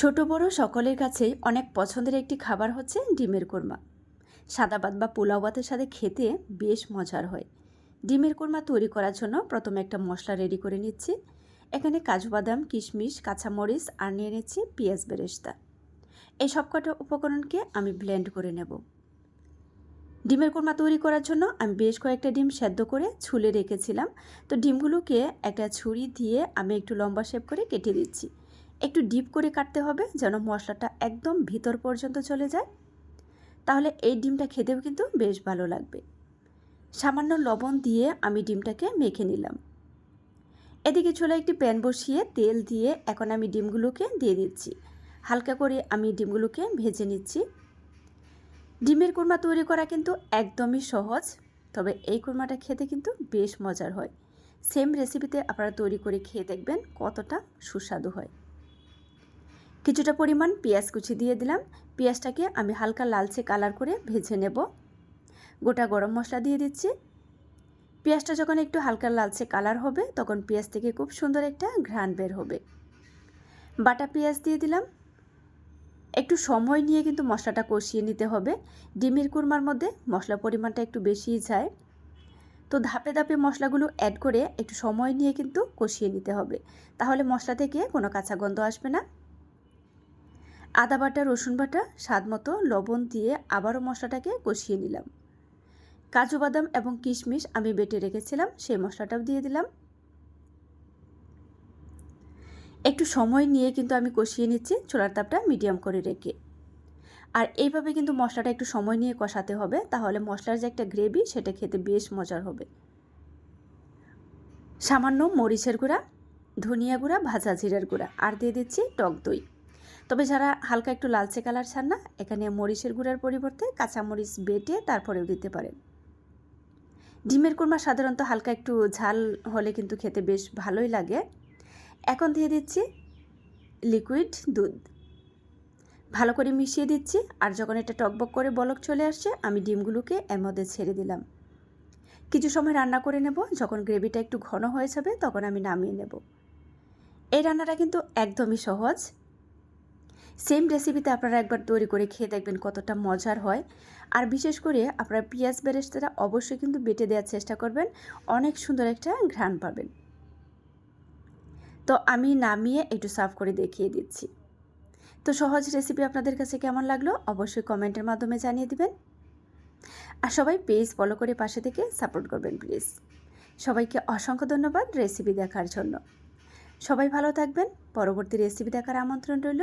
ছোট বড় সকলের কাছেই অনেক পছন্দের একটি খাবার হচ্ছে ডিমের কোরমা। সাদা ভাত বা পোলাও ভাতের সাথে খেতে বেশ মজার হয়। ডিমের কোরমা তৈরি করার জন্য প্রথমে একটা মশলা রেডি করে নিচ্ছি। এখানে কাজু বাদাম, কিশমিশ, কাঁচামরিচ আর নিয়ে নিচ্ছি পেঁয়াজ বেরেস্তা। এই সবকটা উপকরণকে আমি ব্লেন্ড করে নেব। ডিমের কোরমা তৈরি করার জন্য আমি বেশ কয়েকটা ডিম সেদ্ধ করে ছুলে রেখেছিলাম। তো ডিমগুলোকে একটা ছুরি দিয়ে আমি একটু লম্বা শেপ করে কেটে দিচ্ছি। একটু ডিপ করে কাটতে হবে যেন মশলাটা একদম ভিতর পর্যন্ত চলে যায়। তাহলে এই ডিমটা খেতেও কিন্তু বেশ ভালো লাগবে। সামান্য লবণ দিয়ে আমি ডিমটাকে মেখে নিলাম। এদিকে চলে একটি প্যান বসিয়ে তেল দিয়ে এখন আমি ডিমগুলোকে দিয়ে দিচ্ছি। হালকা করে আমি ডিমগুলোকে ভেজে নিচ্ছি। ডিমের কুরমা তৈরি করা কিন্তু একদমই সহজ, তবে এই কুরমাটা খেতে কিন্তু বেশ মজার হয়। সেম রেসিপিতে আপনারা তৈরি করে খেয়ে দেখবেন কতটা সুস্বাদু হয়। কিছুটা পরিমাণ পেঁয়াজ কুচি দিয়ে দিলাম। পেঁয়াজটাকে আমি হালকা লালচে কালার করে ভেজে নেব। গোটা গরম মশলা দিয়ে দিচ্ছি। পেঁয়াজটা যখন একটু হালকা লালচে কালার হবে, তখন পেঁয়াজ থেকে খুব সুন্দর একটা ঘ্রাণ বের হবে। বাটা পেঁয়াজ দিয়ে দিলাম। একটু সময় নিয়ে কিন্তু মশলাটা কষিয়ে নিতে হবে। ডিমের কুরমার মধ্যে মশলা পরিমাণটা একটু বেশিই যায়। তো ধাপে ধাপে মশলাগুলো অ্যাড করে একটু সময় নিয়ে কিন্তু কষিয়ে নিতে হবে। তাহলে মশলা থেকে কোনো কাঁচা গন্ধ আসবে না। আদা বাটা, রসুন বাটা, স্বাদ মতো লবণ দিয়ে আবারও মশলাটাকে কষিয়ে নিলাম। কাজু বাদাম এবং কিশমিশ আমি বেটে রেখেছিলাম, সেই মশলাটাও দিয়ে দিলাম। একটু সময় নিয়ে কিন্তু আমি কষিয়ে নিচ্ছি চোলার তাপটা মিডিয়াম করে রেখে। আর এইভাবে কিন্তু মশলাটা একটু সময় নিয়ে কষাতে হবে, তাহলে মশলার যে একটা গ্রেভি, সেটা খেতে বেশ মজার হবে। সামান্য মরিচের গুঁড়া, ধনিয়া গুঁড়া, ভাজা জিরার গুঁড়া, আর দিয়ে দিচ্ছি টক দই। তবে যারা হালকা একটু লালচে কালার চান না, এখানে মরিচের গুঁড়ার পরিবর্তে কাঁচামরিচ বেটে তারপরেও দিতে পারেন। ডিমের কুরমা সাধারণত হালকা একটু ঝাল হলে কিন্তু খেতে বেশ ভালোই লাগে। এখন দিয়ে দিচ্ছি লিকুইড দুধ। ভালো করে মিশিয়ে দিচ্ছি, আর যখন এটা টকবক করে বলক চলে আসছে, আমি ডিমগুলোকে এর মধ্যে ছেড়ে দিলাম। কিছু সময় রান্না করে নেব, যখন গ্রেভিটা একটু ঘন হয়ে যাবে, তখন আমি নামিয়ে নেব। এই রান্নাটা কিন্তু একদমই সহজ। সেম রেসিপিতে আপনারা একবার তৈরি করে খেয়ে দেখবেন কতটা মজার হয়। আর বিশেষ করে আপনারা পেঁয়াজ বেরেস্তাটা অবশ্যই কিন্তু বেটে দেওয়ার চেষ্টা করবেন। অনেক সুন্দর একটা ঘ্রাণ পাবেন। তো আমি নামিয়ে একটু সার্ভ করে দেখিয়ে দিচ্ছি। তো সহজ রেসিপি আপনাদের কাছে কেমন লাগল অবশ্যই কমেন্টের মাধ্যমে জানিয়ে দিবেন। আর সবাই পেজ ফলো করে পাশে থেকে সাপোর্ট করবেন প্লিজ সবাইকে অসংখ্য ধন্যবাদ রেসিপি দেখার জন্য। সবাই ভালো থাকবেন। পরবর্তী রেসিপি দেখার আমন্ত্রণ রইল